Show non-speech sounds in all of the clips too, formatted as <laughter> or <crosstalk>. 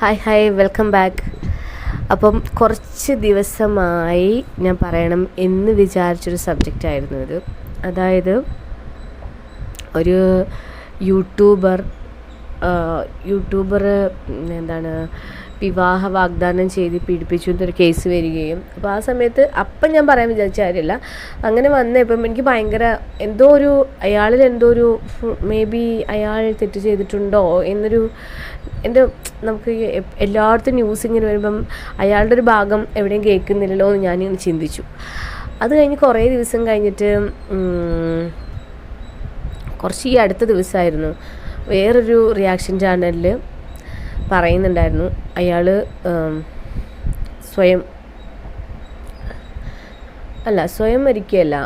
Hi hi welcome back അപ്പം കുറച്ച് ദിവസമായി ഞാൻ പറയണം എന്ന് വിചാരിച്ചൊരു സബ്ജക്റ്റായിരുന്നു ഇത്. അതായത് ഒരു യൂട്യൂബർ യൂട്യൂബർ എന്താണ് വിവാഹ വാഗ്ദാനം ചെയ്ത് പീഡിപ്പിച്ചു എന്നൊരു കേസ് വരികയും. അപ്പോൾ ആ സമയത്ത് അപ്പം ഞാൻ പറയാൻ വിചാരിച്ച കാര്യമല്ല അങ്ങനെ വന്ന ഇപ്പം എനിക്ക് ഭയങ്കര എന്തോ ഒരു അയാളിൽ എന്തോ ഒരു മേ ബി അയാൾ തെറ്റ് ചെയ്തിട്ടുണ്ടോ എന്നൊരു എന്റെ നമുക്ക് എല്ലായിടത്തും ന്യൂസ് ഇങ്ങനെ വരുമ്പം അയാളുടെ ഒരു ഭാഗം എവിടെയും കേൾക്കുന്നില്ലല്ലോ എന്ന് ഞാനിങ്ങനെ ചിന്തിച്ചു. അത് കഴിഞ്ഞ് കുറേ ദിവസം കഴിഞ്ഞിട്ട് കുറച്ച് ഈ അടുത്ത ദിവസമായിരുന്നു. വേറൊരു റിയാക്ഷൻ ചാനലിൽ പറയുന്നുണ്ടായിരുന്നു. അയാൾ സ്വയം അല്ല സ്വയം മരിക്കുകയല്ല.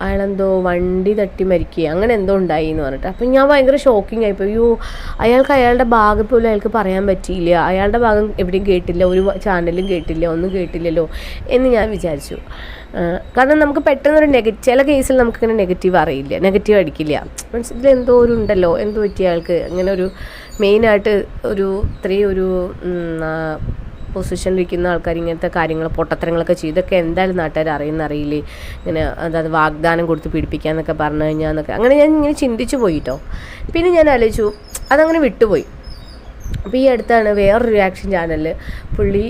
അയാളെന്തോ വണ്ടി തട്ടി മരിക്കുക അങ്ങനെ എന്തോ ഉണ്ടായി എന്ന് പറഞ്ഞിട്ട്. അപ്പം ഞാൻ ഭയങ്കര ഷോക്കിംഗ് ആയിപ്പോയി അയ്യോ അയാൾക്ക് അയാളുടെ ഭാഗം പോലും അയാൾക്ക് പറയാൻ പറ്റിയില്ല. അയാളുടെ ഭാഗം എവിടെയും കേട്ടില്ല. ഒരു ചാനലും കേട്ടില്ല. ഒന്നും കേട്ടില്ലല്ലോ എന്ന് ഞാൻ വിചാരിച്ചു. കാരണം നമുക്ക് പെട്ടെന്നൊരു നെഗറ്റീവ് ചില കേസിൽ നമുക്കിങ്ങനെ നെഗറ്റീവ് അറിയില്ല. നെഗറ്റീവ് അടിക്കില്ല. മീൻസ് ഇതിലെന്തോ ഒരു ഉണ്ടല്ലോ. എന്തോ പറ്റിയ അയാൾക്ക്? അങ്ങനെ ഒരു മെയിനായിട്ട് ഒരു ഇത്രയും ഒരു പൊസിഷനിലിരിക്കുന്ന ആൾക്കാർ ഇങ്ങനത്തെ കാര്യങ്ങൾ പൊട്ടത്തരങ്ങളൊക്കെ ചെയ്തു ഇതൊക്കെ എന്തായാലും നാട്ടുകാർ അറിയുന്ന അറിയില്ലേ? ഇങ്ങനെ അതായത് വാഗ്ദാനം കൊടുത്ത് പീഡിപ്പിക്കാന്നൊക്കെ പറഞ്ഞു കഴിഞ്ഞാൽ എന്നൊക്കെ അങ്ങനെ ഞാൻ ഇങ്ങനെ ചിന്തിച്ചു പോയിട്ടോ. പിന്നെ ഞാൻ ആലോചിച്ചു അതങ്ങനെ വിട്ടുപോയി. അപ്പോൾ ഈ അടുത്താണ് വേറൊരു റിയാക്ഷൻ ചാനലിൽ പുള്ളി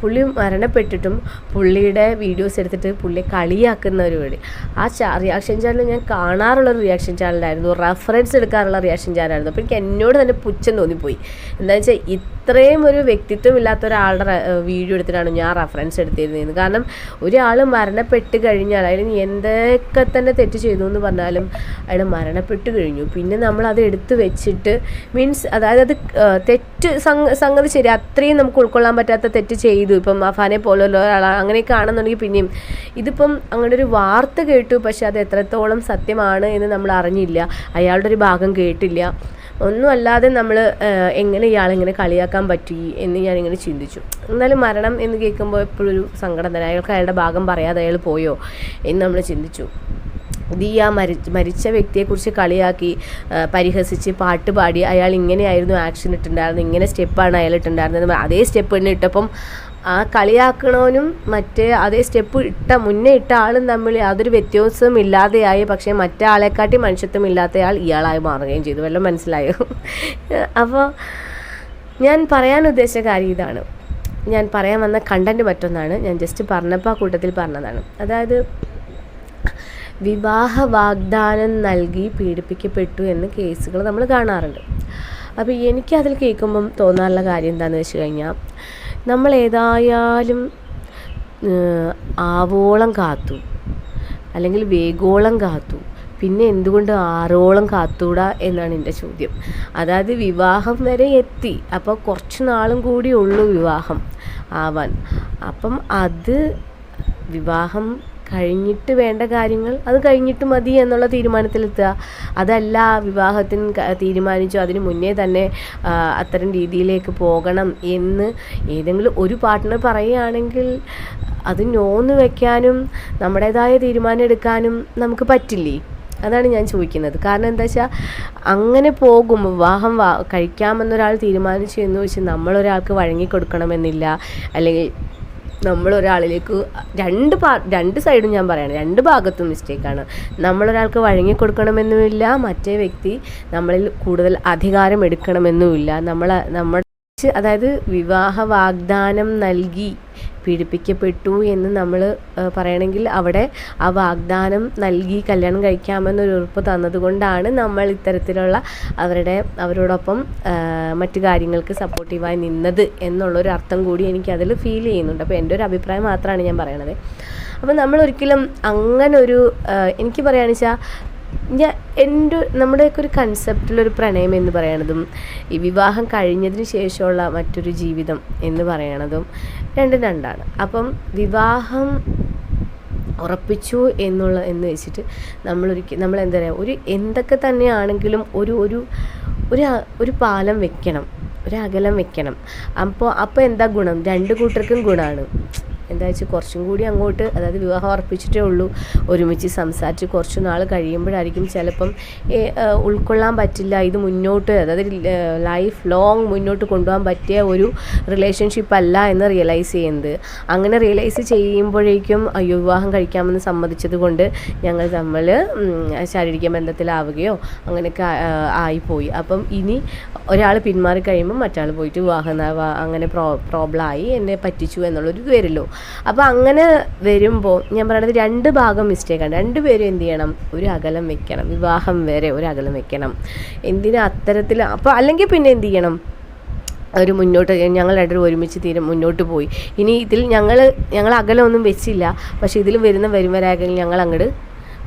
പുള്ളി മരണപ്പെട്ടിട്ടും പുള്ളിയുടെ വീഡിയോസ് എടുത്തിട്ട് പുള്ളിയെ കളിയാക്കുന്ന ഒരു വീഡിയോ ആ ചാ റിയാക്ഷൻ ചാനൽ ഞാൻ കാണാറുള്ള ഒരു റിയാക്ഷൻ ചാനലായിരുന്നു റെഫറൻസ് എടുക്കാറുള്ള റിയാക്ഷൻ ചാനലായിരുന്നു അപ്പോൾ എനിക്ക് എന്നോട് തന്നെ പുച്ഛം തോന്നിപ്പോയി. എന്താണെന്ന് വെച്ചാൽ ഇത്രയും ഒരു വ്യക്തിത്വം ഇല്ലാത്ത ഒരാളുടെ വീഡിയോ എടുത്തിട്ടാണ് ഞാൻ റെഫറൻസ് എടുത്തിരുന്നത്. കാരണം ഒരാൾ മരണപ്പെട്ട് കഴിഞ്ഞാൽ ഇനി എന്തൊക്കെ തന്നെ തെറ്റ് ചെയ്തു എന്ന് പറഞ്ഞാലും അയാൾ മരണപ്പെട്ട് കഴിഞ്ഞു. പിന്നെ നമ്മൾ അത് എടുത്തു വെച്ചിട്ട് മീൻസ് അതായത് അത് തെറ്റ് സംഗതി ശരി അത്രയും നമുക്ക് ഉൾക്കൊള്ളാൻ പറ്റാത്ത തെറ്റ് ചെയ്തു. ഇപ്പം അഫാനെ പോലുള്ള ഒരാൾ അങ്ങനെയൊക്കെ ആണെന്നുണ്ടെങ്കിൽ പിന്നെയും ഇതിപ്പം അങ്ങനെ ഒരു വാർത്ത കേട്ടു. പക്ഷെ അത് എത്രത്തോളം സത്യമാണ് എന്ന് നമ്മൾ അറിഞ്ഞില്ല. അയാളുടെ ഒരു ഭാഗം കേട്ടില്ല. ഒന്നുമല്ലാതെ നമ്മൾ എങ്ങനെ ഇയാളെങ്ങനെ കളിയാക്കാൻ പറ്റി എന്ന് ഞാനിങ്ങനെ ചിന്തിച്ചു. എന്നാലും മരണം എന്ന് കേൾക്കുമ്പോൾ എപ്പോഴും ഒരു സങ്കടം തന്നെ. അയാൾക്ക് അയാളുടെ ഭാഗം പറയാതെ അയാൾ പോയോ എന്ന് നമ്മൾ ചിന്തിച്ചു. ആ മരി മരിച്ച വ്യക്തിയെക്കുറിച്ച് കളിയാക്കി പരിഹസിച്ച് പാട്ട് പാടി അയാൾ ഇങ്ങനെയായിരുന്നു ആക്ഷൻ ഇട്ടിട്ടുണ്ടായിരുന്നത് ഇങ്ങനെ സ്റ്റെപ്പാണ് അയാൾ ഇട്ടിട്ടുണ്ടായിരുന്നത് അതേ സ്റ്റെപ്പ് തന്നെ ഇട്ടപ്പം ആ കളിയാക്കണവനും മറ്റേ അതേ സ്റ്റെപ്പ് ഇട്ട മുന്നേ ഇട്ട ആളും തമ്മിൽ യാതൊരു വ്യത്യാസവും ഇല്ലാതെയായി. പക്ഷേ മറ്റേ ആളെക്കാട്ടി മനുഷ്യത്വം ഇല്ലാത്തയാൾ ഇയാളായി മാറുകയും ചെയ്തു. വല്ലതും മനസ്സിലായോ? <laughs> അപ്പോൾ ഞാൻ പറയാൻ ഉദ്ദേശിച്ച കാര്യം ഇതാണ്. ഞാൻ പറയാൻ വന്ന കണ്ടന്റ് മറ്റൊന്നാണ്. ഞാൻ ജസ്റ്റ് പറഞ്ഞപ്പോൾ ആ കൂട്ടത്തിൽ പറഞ്ഞതാണ്. അതായത് വിവാഹ വാഗ്ദാനം നൽകി പീഡിപ്പിക്കപ്പെട്ടു എന്ന കേസുകൾ നമ്മൾ കാണാറുണ്ട്. അപ്പോൾ എനിക്കതിൽ കേൾക്കുമ്പം തോന്നാറുള്ള കാര്യം എന്താണെന്ന് വെച്ച് കഴിഞ്ഞാൽ നമ്മൾ ഏതായാലും ആവോളം കാത്തു അല്ലെങ്കിൽ വേഗോളം കാത്തു പിന്നെ എന്തുകൊണ്ട് ആറോളം കാത്തൂടാ എന്നാണ് എന്റെ ചോദ്യം. അതായത് വിവാഹം വരെ എത്തി. അപ്പോൾ കുറച്ച് നാളും കൂടി ഉള്ളൂ വിവാഹം ആവാൻ. അപ്പം അത് വിവാഹം കഴിഞ്ഞിട്ട് വേണ്ട കാര്യങ്ങൾ അത് കഴിഞ്ഞിട്ട് മതി എന്നുള്ള തീരുമാനത്തിലെത്തുക. അതല്ല വിവാഹത്തിന് തീരുമാനിച്ചു. അതിന് മുന്നേ തന്നെ അത്തരം രീതിയിലേക്ക് പോകണം എന്ന് ഏതെങ്കിലും ഒരു പാർട്ട്ണർ പറയുകയാണെങ്കിൽ അത് നോന്ന് വെക്കാനും നമ്മുടേതായ തീരുമാനം എടുക്കാനും നമുക്ക് പറ്റില്ലേ? അതാണ് ഞാൻ ചോദിക്കുന്നത്. കാരണം എന്താ വെച്ചാൽ അങ്ങനെ പോകും വിവാഹം വാ കഴിക്കാമെന്നൊരാൾ തീരുമാനിച്ചു എന്ന് വെച്ച് നമ്മളൊരാൾക്ക് വഴങ്ങിക്കൊടുക്കണമെന്നില്ല. അല്ലെങ്കിൽ നമ്മളൊരാളിലേക്ക് രണ്ട് പാ രണ്ട് സൈഡും ഞാൻ പറയണം. രണ്ട് ഭാഗത്തും മിസ്റ്റേക്കാണ് നമ്മളൊരാൾക്ക് വഴങ്ങിക്കൊടുക്കണമെന്നുമില്ല. മറ്റേ വ്യക്തി നമ്മളിൽ കൂടുതൽ അധികാരം എടുക്കണമെന്നുമില്ല. നമ്മൾ നമ്മൾ അതായത് വിവാഹ വാഗ്ദാനം നൽകി പീഡിപ്പിക്കപ്പെട്ടു എന്ന് നമ്മൾ പറയണമെങ്കിൽ അവിടെ ആ വാഗ്ദാനം നൽകി കല്യാണം കഴിക്കാമെന്നൊരു ഉറപ്പ് തന്നതുകൊണ്ടാണ് നമ്മൾ ഇത്തരത്തിലുള്ള അവരുടെ അവരോടൊപ്പം മറ്റു കാര്യങ്ങൾക്ക് സപ്പോർട്ടീവായി നിന്നത് എന്നുള്ളൊരു അർത്ഥം കൂടി എനിക്ക് അതിൽ ഫീൽ ചെയ്യുന്നുണ്ട്. അപ്പോൾ എന്റെ ഒരു അഭിപ്രായം മാത്രമാണ് ഞാൻ പറയണത്. അപ്പോൾ നമ്മൾ ഒരിക്കലും അങ്ങനെ ഒരു എനിക്ക് പറയുകയാണെന്ന് വെച്ചാൽ ഞാൻ എന്റെ നമ്മുടെയൊക്കെ ഒരു കൺസെപ്റ്റിലൊരു പ്രണയം എന്ന് പറയണതും ഈ വിവാഹം കഴിഞ്ഞതിന് ശേഷമുള്ള മറ്റൊരു ജീവിതം എന്ന് പറയണതും രണ്ടും രണ്ടാണ്. അപ്പം വിവാഹം ഉറപ്പിച്ചു എന്നുള്ള എന്ന് വെച്ചിട്ട് നമ്മളൊരിക്കൽ നമ്മൾ എന്താ പറയുക ഒരു എന്തൊക്കെ തന്നെയാണെങ്കിലും ഒരു ഒരു ഒരു ഒരു പാലം വെക്കണം ഒരു അകലം വെക്കണം. അപ്പോൾ അപ്പോൾ എന്താ ഗുണം? രണ്ട് കൂട്ടർക്കും ഗുണമാണ് എന്താ വെച്ചാൽ കുറച്ചും കൂടി അങ്ങോട്ട് അതായത് വിവാഹം ഉറപ്പിച്ചിട്ടേ ഉള്ളൂ. ഒരുമിച്ച് സംസാരിച്ച് കുറച്ച് നാൾ കഴിയുമ്പോഴായിരിക്കും ചിലപ്പം ഉൾക്കൊള്ളാൻ പറ്റില്ല. ഇത് മുന്നോട്ട് അതായത് ലൈഫ് ലോങ് മുന്നോട്ട് കൊണ്ടുപോകാൻ പറ്റിയ ഒരു റിലേഷൻഷിപ്പ് അല്ല എന്ന് റിയലൈസ് ചെയ്യുന്നത്. അങ്ങനെ റിയലൈസ് ചെയ്യുമ്പോഴേക്കും അയ്യോ വിവാഹം കഴിക്കാമെന്ന് സമ്മതിച്ചത് കൊണ്ട് ഞങ്ങൾ തമ്മിൽ ശാരീരിക ബന്ധത്തിലാവുകയോ അങ്ങനെയൊക്കെ ആയിപ്പോയി. അപ്പം ഇനി ഒരാൾ പിന്മാറി കഴിയുമ്പോൾ മറ്റാൾ പോയിട്ട് വിവാഹം അങ്ങനെ പ്രോ പ്രോബ്ലമായി എന്നെ പറ്റിച്ചു എന്നുള്ളൊരു ഇത് വരുമല്ലോ. അപ്പോൾ അങ്ങനെ വരുമ്പോൾ ഞാൻ പറയണത് രണ്ട് ഭാഗം മിസ്റ്റേക്കാണ് രണ്ടുപേരും എന്ത് ചെയ്യണം? ഒരു അകലം വെക്കണം. വിവാഹം വരെ ഒരു അകലം വെക്കണം. എന്തിനാ അത്തരത്തിൽ അപ്പോൾ അല്ലെങ്കിൽ പിന്നെ എന്ത് ചെയ്യണം? ഒരു മുന്നോട്ട് ഞങ്ങൾ രണ്ടുപേരും ഒരുമിച്ച് തീരെ മുന്നോട്ട് പോയി. ഇനി ഇതിൽ ഞങ്ങൾ ഞങ്ങൾ അകലമൊന്നും വെച്ചില്ല. പക്ഷേ ഇതിൽ വരുന്ന വരുമരാഗങ്ങൾ ഞങ്ങൾ അങ്ങോട്ട്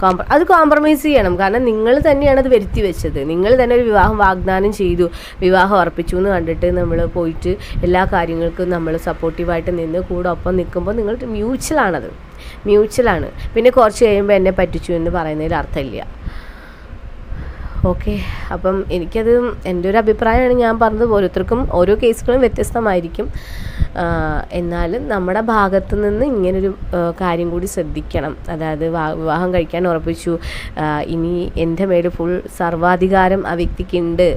കോംപ്ര അത് കോംപ്രമൈസ് ചെയ്യണം. കാരണം നിങ്ങൾ തന്നെയാണ് അത് വരുത്തി വെച്ചത്. നിങ്ങൾ തന്നെ ഒരു വിവാഹം വാഗ്ദാനം ചെയ്തു. വിവാഹം അർപ്പിച്ചു എന്ന് കണ്ടിട്ട് നമ്മൾ പോയിട്ട് എല്ലാ കാര്യങ്ങൾക്കും നമ്മൾ സപ്പോർട്ടീവായിട്ട് നിന്ന് കൂടെ ഒപ്പം നിൽക്കുമ്പോൾ നിങ്ങൾ മ്യൂച്വലാണത് മ്യൂച്വലാണ് പിന്നെ കുറച്ച് കഴിയുമ്പോൾ എന്നെ പറ്റിച്ചു എന്ന് പറയുന്നതിൽ അർത്ഥമില്ല. ഓക്കെ. അപ്പം എനിക്കത് എന്റെ ഒരു അഭിപ്രായമാണ് ഞാൻ പറഞ്ഞത്. ഓരോരുത്തർക്കും ഓരോ കേസുകളും വ്യത്യസ്തമായിരിക്കും. എന്നാലും നമ്മുടെ ഭാഗത്തു നിന്ന് ഇങ്ങനൊരു കാര്യം കൂടി ശ്രദ്ധിക്കണം. അതായത് വിവാഹം കഴിക്കാൻ ഉറപ്പിച്ചു. ഇനി എന്റെ മേൽ ഫുൾ സർവാധികാരം ആ വ്യക്തിക്കുണ്ട്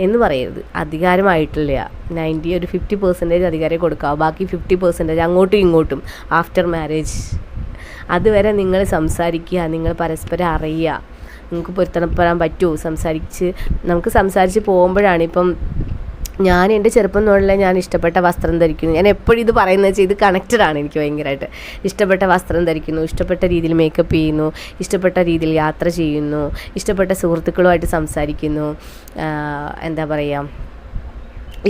എന്ന് പറയരുത്. അധികാരമായിട്ടില്ല. നയന്റി ഒരു ഫിഫ്റ്റി പെർസെന്റേജ് അധികാരം കൊടുക്കുക ബാക്കി ഫിഫ്റ്റി പെർസെന്റേജ് അങ്ങോട്ടും ഇങ്ങോട്ടും ആഫ്റ്റർ മാരേജ് അതുവരെ നിങ്ങൾ സംസാരിക്കുക നിങ്ങൾ പരസ്പരം അറിയുക. നിങ്ങൾക്ക് പൊരുത്തപ്പെടാൻ പറ്റുമോ സംസാരിച്ച് നമുക്ക് സംസാരിച്ച് പോകുമ്പോഴാണ് ഇപ്പം ഞാൻ എന്റെ ചെറുപ്പം മുതലേ ഞാൻ ഇഷ്ടപ്പെട്ട വസ്ത്രം ധരിക്കുന്നു. ഞാൻ എപ്പോഴും ഇത് പറയുന്നത് വെച്ചാൽ ഇത് കണക്റ്റഡ് ആണ് എനിക്ക് ഭയങ്കരമായിട്ട് ഇഷ്ടപ്പെട്ട വസ്ത്രം ധരിക്കുന്നു ഇഷ്ടപ്പെട്ട രീതിയിൽ മേക്കപ്പ് ചെയ്യുന്നു ഇഷ്ടപ്പെട്ട രീതിയിൽ യാത്ര ചെയ്യുന്നു ഇഷ്ടപ്പെട്ട സുഹൃത്തുക്കളുമായിട്ട് സംസാരിക്കുന്നു എന്താ പറയുക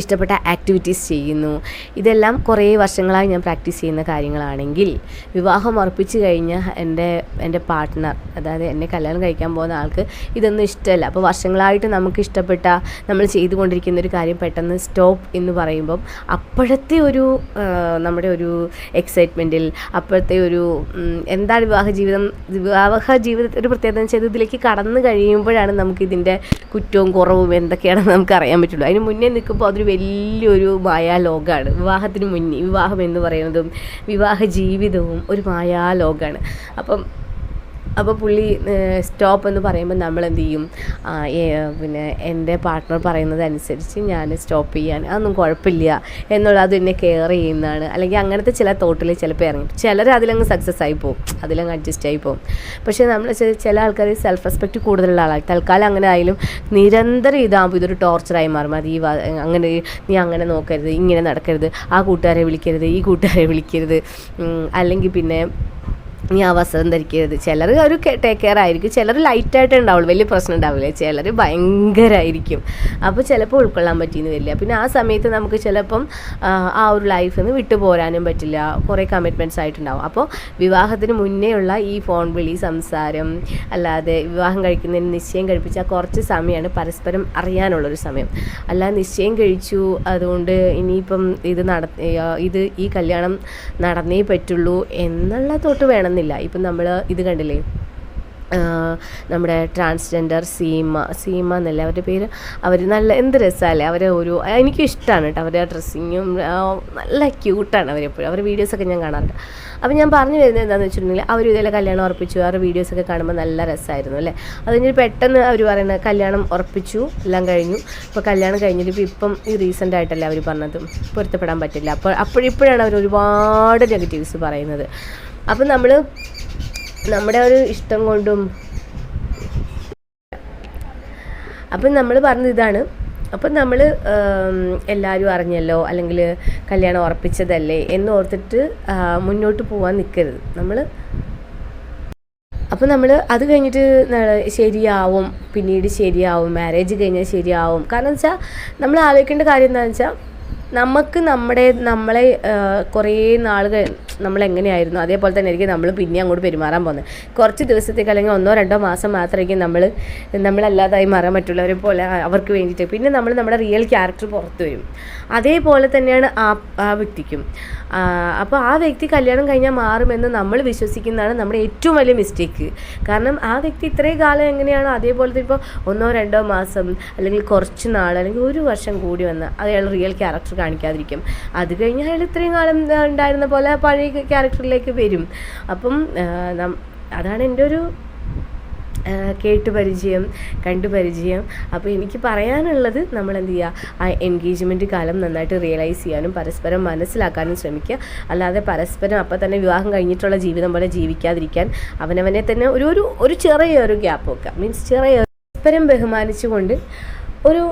ഇഷ്ടപ്പെട്ട ആക്ടിവിറ്റീസ് ചെയ്യുന്നു. ഇതെല്ലാം കുറേ വർഷങ്ങളായി ഞാൻ പ്രാക്ടീസ് ചെയ്യുന്ന കാര്യങ്ങളാണെങ്കിൽ വിവാഹം ഉറപ്പിച്ച് കഴിഞ്ഞ എന്റെ എന്റെ പാർട്ട്ണർ അതായത് എന്നെ കല്യാണം കഴിക്കാൻ പോകുന്ന ആൾക്ക് ഇതൊന്നും ഇഷ്ടമല്ല. അപ്പോൾ വർഷങ്ങളായിട്ട് നമുക്ക് ഇഷ്ടപ്പെട്ട നമ്മൾ ചെയ്തുകൊണ്ടിരിക്കുന്ന ഒരു കാര്യം പെട്ടെന്ന് സ്റ്റോപ്പ് എന്ന് പറയുമ്പം അപ്പോഴത്തെ ഒരു നമ്മുടെ ഒരു എക്സൈറ്റ്മെന്റിൽ അപ്പോഴത്തെ ഒരു എന്താണ് വിവാഹ ജീവിതം വിവാഹ ജീവിതത്തിൽ ഒരു പ്രത്യേകത എന്ന് വെച്ചാൽ ഇതിലേക്ക് കടന്നു കഴിയുമ്പോഴാണ് നമുക്ക് ഇതിന്റെ കുറ്റവും കുറവും എന്തൊക്കെയാണെന്ന് നമുക്ക് അറിയാൻ പറ്റുള്ളൂ. അതിന് മുന്നേ നിൽക്കുമ്പോൾ അതൊരു വലിയൊരു മായാലോകമാണ് വിവാഹത്തിന് മുന്നേ വിവാഹം എന്ന് പറയുന്നതും വിവാഹ ജീവിതവും ഒരു മായാലോകമാണ് അപ്പം അപ്പോൾ പുള്ളി സ്റ്റോപ്പ് എന്ന് പറയുമ്പോൾ നമ്മൾ എന്ത് ചെയ്യും പിന്നെ എന്റെ പാർട്ട്ണർ പറയുന്നത് അനുസരിച്ച് ഞാൻ സ്റ്റോപ്പ് ചെയ്യാൻ അതൊന്നും കുഴപ്പമില്ല എന്നുള്ള അത് എന്നെ കെയർ ചെയ്യുന്നതാണ്. അല്ലെങ്കിൽ അങ്ങനത്തെ ചില തോട്ടിൽ ചിലപ്പോൾ ഇറങ്ങി. ചിലർ അതിലങ്ങ് സക്സസ് ആയി പോകും അതിലങ്ങ് അഡ്ജസ്റ്റ് ആയി പോകും പക്ഷേ നമ്മൾ ചില ആൾക്കാർ സെൽഫ് റെസ്പെക്റ്റ് കൂടുതലുള്ള ആളാണ് തൽക്കാലം അങ്ങനെ ആയാലും നിരന്തരം ഇതാകുമ്പോൾ ഇതൊരു ടോർച്ചറായി മാറും. അത് ഈ അങ്ങനെ നീ അങ്ങനെ നോക്കരുത് ഇങ്ങനെ നടക്കരുത് ആ കൂട്ടുകാരെ വിളിക്കരുത് ഈ കൂട്ടുകാരെ വിളിക്കരുത്. അല്ലെങ്കിൽ പിന്നെ നീ ആ വസ്ത്രം ധരിക്കരുത്. ചിലർ ഒരു ടേക്ക് കെയർ ആയിരിക്കും. ചിലർ ലൈറ്റായിട്ട് ഉണ്ടാവുള്ളൂ. വലിയ പ്രശ്നം ഉണ്ടാവില്ല? ചിലർ ഭയങ്കരമായിരിക്കും അപ്പോൾ ചിലപ്പോൾ ഉൾക്കൊള്ളാൻ പറ്റിയെന്ന് വരില്ല. പിന്നെ ആ സമയത്ത് നമുക്ക് ചിലപ്പം ആ, ഒരു ലൈഫിൽ നിന്ന് വിട്ടു പോരാനും പറ്റില്ല. കുറേ കമ്മിറ്റ്മെന്റ്സ് ആയിട്ടുണ്ടാവും. അപ്പോൾ വിവാഹത്തിന് മുന്നേ ഉള്ള ഈ ഫോൺ വിളി സംസാരം അല്ലാതെ വിവാഹം കഴിക്കുന്നതിന് നിശ്ചയം കഴിപ്പിച്ച കുറച്ച് സമയമാണ് പരസ്പരം അറിയാനുള്ളൊരു സമയം. അല്ല നിശ്ചയം കഴിച്ചു അതുകൊണ്ട് ഇനിയിപ്പം ഇത് നട ഇത് ഈ കല്യാണം നടന്നേ പറ്റുള്ളൂ എന്നുള്ള തൊട്ട് വേണമെന്നില്ല ഇപ്പം നമ്മൾ ഇത് കണ്ടില്ലേ? നമ്മുടെ ട്രാൻസ്ജെൻഡർ സീമ സീമ എന്നല്ല അവരുടെ പേര്? അവർ നല്ല എന്ത് രസമല്ലേ? അവരെ ഒരു എനിക്ക് ഇഷ്ടമാണ് കേട്ടോ അവരുടെ ഡ്രസ്സിങ്ങും നല്ല ക്യൂട്ടാണ് അവരെപ്പോഴും അവരുടെ വീഡിയോസൊക്കെ ഞാൻ കാണാറുണ്ട്. അപ്പോൾ ഞാൻ പറഞ്ഞു വരുന്നത് എന്താണെന്ന് വെച്ചിട്ടുണ്ടെങ്കിൽ അവർ ഇതേലെ കല്യാണം ഉറപ്പിച്ചു അവരുടെ വീഡിയോസൊക്കെ കാണുമ്പോൾ നല്ല രസമായിരുന്നു അല്ലേ? അത് കഴിഞ്ഞ് പെട്ടെന്ന് അവർ പറയുന്നത് കല്യാണം ഉറപ്പിച്ചു എല്ലാം കഴിഞ്ഞു. ഇപ്പോൾ കല്യാണം കഴിഞ്ഞിട്ട് ഇപ്പോൾ ഇപ്പം ഈ റീസെന്റ് ആയിട്ടല്ലേ അവർ പറഞ്ഞത്? പൊരുത്തപ്പെടാൻ പറ്റില്ല. അപ്പോൾ അപ്പോഴിപ്പോഴാണ് അവർ ഒരുപാട് നെഗറ്റീവ്സ് പറയുന്നത്. അപ്പം നമ്മൾ നമ്മുടെ ഒരു ഇഷ്ടം കൊണ്ടും അപ്പം നമ്മൾ പറഞ്ഞത് ഇതാണ്. അപ്പം നമ്മൾ എല്ലാവരും അറിഞ്ഞല്ലോ അല്ലെങ്കിൽ കല്യാണം ഉറപ്പിച്ചതല്ലേ എന്നോർത്തിട്ട് മുന്നോട്ട് പോകാൻ നിൽക്കരുത് നമ്മൾ അപ്പം നമ്മൾ അത് കഴിഞ്ഞിട്ട് ശരിയാവും പിന്നീട് ശരിയാവും മാരേജ് കഴിഞ്ഞാൽ ശരിയാവും. കാരണം വെച്ചാൽ നമ്മൾ ആലോചിക്കേണ്ട കാര്യം എന്താണെന്ന് വെച്ചാൽ നമുക്ക് നമ്മുടെ നമ്മളെ കുറേ നാളുകൾ നമ്മളെങ്ങനെയായിരുന്നു? അതേപോലെ തന്നെ ആയിരിക്കും നമ്മൾ പിന്നെ അങ്ങോട്ട് പെരുമാറാൻ പോകുന്നത്. കുറച്ച് ദിവസത്തേക്ക് അല്ലെങ്കിൽ ഒന്നോ രണ്ടോ മാസം മാത്രമായിരിക്കും നമ്മൾ നമ്മളല്ലാതായി മാറാൻ മറ്റുള്ളവരെ പോലെ അവർക്ക് വേണ്ടിയിട്ട്. പിന്നെ നമ്മൾ നമ്മുടെ റിയൽ ക്യാരക്ടർ പുറത്തു വരും. അതേപോലെ തന്നെയാണ് ആ ആ വ്യക്തിക്കും. അപ്പോൾ ആ വ്യക്തി കല്യാണം കഴിഞ്ഞാൽ മാറുമെന്ന് നമ്മൾ വിശ്വസിക്കുന്നതാണ് നമ്മുടെ ഏറ്റവും വലിയ മിസ്റ്റേക്ക് കാരണം ആ വ്യക്തി ഇത്രയും കാലം എങ്ങനെയാണോ അതേപോലെ ഇപ്പോൾ ഒന്നോ രണ്ടോ മാസം അല്ലെങ്കിൽ കുറച്ച് നാൾ അല്ലെങ്കിൽ ഒരു വർഷം കൂടി വന്ന് അയാൾ റിയൽ ക്യാരക്ടർ കാണിക്കാതിരിക്കും. അത് കഴിഞ്ഞ് അയാൾ ഇത്രയും കാലം ഉണ്ടായിരുന്ന പോലെ പഴയ ക്യാരക്ടറിലേക്ക് വരും. അപ്പം അതാണ് എന്റെ ഒരു കേട്ട് പരിചയം കണ്ടു പരിചയം. അപ്പോൾ എനിക്ക് പറയാനുള്ളത് നമ്മൾ എന്ത് ചെയ്യുക ആ എൻഗേജ്മെന്റ് കാലം നന്നായിട്ട് റിയലൈസ് ചെയ്യാനും പരസ്പരം മനസ്സിലാക്കാനും ശ്രമിക്കുക. അല്ലാതെ പരസ്പരം അപ്പം തന്നെ വിവാഹം കഴിഞ്ഞിട്ടുള്ള ജീവിതം പോലെ ജീവിക്കാതിരിക്കാൻ അവനവനെ തന്നെ ഒരു ഒരു ഒരു ചെറിയൊരു ഗ്യാപ്പ് വെക്കുക. മീൻസ് ചെറിയ പരസ്പരം ബഹുമാനിച്ചുകൊണ്ട് ഒരു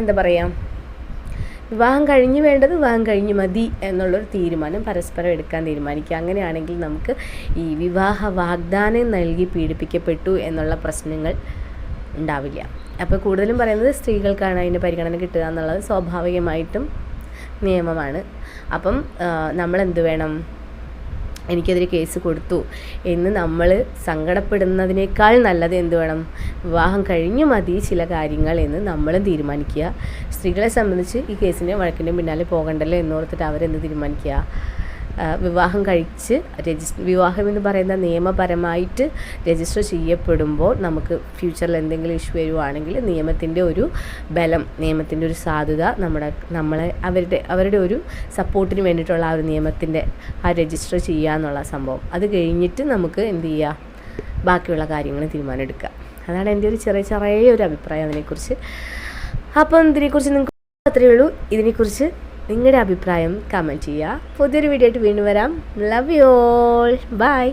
എന്താ പറയുക വിവാഹം കഴിഞ്ഞ് വേണ്ടത് വിവാഹം കഴിഞ്ഞ് മതി എന്നുള്ളൊരു തീരുമാനം പരസ്പരം എടുക്കാൻ തീരുമാനിക്കുക. അങ്ങനെയാണെങ്കിൽ നമുക്ക് ഈ വിവാഹ വാഗ്ദാനം നൽകി പീഡിപ്പിക്കപ്പെട്ടു എന്നുള്ള പ്രശ്നങ്ങൾ ഉണ്ടാവില്ല. അപ്പോൾ കൂടുതലും പറയുന്നത് സ്ത്രീകൾക്കാണ് അതിന്റെ പരിഗണന കിട്ടുക എന്നുള്ളത് സ്വാഭാവികമായിട്ടും നിയമമാണ്. അപ്പം നമ്മൾ എന്ത് വേണം? എനിക്കെതിരെ കേസ് കൊടുത്തു എന്ന് നമ്മൾ സങ്കടപ്പെടുന്നതിനേക്കാൾ നല്ലത് എന്ത് വേണം? വിവാഹം കഴിഞ്ഞു മതി ചില കാര്യങ്ങൾ എന്ന് നമ്മളും തീരുമാനിക്കുക. സ്ത്രീകളെ സംബന്ധിച്ച് ഈ കേസിന്റെ വഴക്കിന്റെ പിന്നാലെ പോകണ്ടല്ലോ എന്നോർത്തിട്ട് അവരെന്ത് തീരുമാനിക്കുക? വിവാഹം കഴിച്ച് രജിസ്റ്റർ വിവാഹം എന്ന് പറയുന്ന നിയമപരമായിട്ട് രജിസ്റ്റർ ചെയ്യപ്പെടുമ്പോൾ നമുക്ക് ഫ്യൂച്ചറിൽ എന്തെങ്കിലും ഇഷ്യൂ വരുവാണെങ്കിൽ നിയമത്തിന്റെ ഒരു ബലം നിയമത്തിന്റെ ഒരു സാധുത നമ്മുടെ നമ്മളെ അവരുടെ അവരുടെ ഒരു സപ്പോർട്ടിന് വേണ്ടിയിട്ടുള്ള ആ ഒരു നിയമത്തിന്റെ ആ രജിസ്റ്റർ ചെയ്യുക എന്നുള്ള സംഭവം. അത് കഴിഞ്ഞിട്ട് നമുക്ക് എന്ത് ചെയ്യുക? ബാക്കിയുള്ള കാര്യങ്ങൾ തീരുമാനം എടുക്കുക അതാണ് എന്റെ ഒരു ചെറിയ ചെറിയ ഒരു അഭിപ്രായം അതിനെക്കുറിച്ച്. അപ്പം ഇതിനെക്കുറിച്ച് നിങ്ങൾക്ക് അത്രയേ ഉള്ളൂ. ഇതിനെക്കുറിച്ച് നിങ്ങളുടെ അഭിപ്രായം കമന്റ് ചെയ്യുക. പുതിയൊരു വീഡിയോ ആയിട്ട് വീണ്ടും വരാം. Love you all by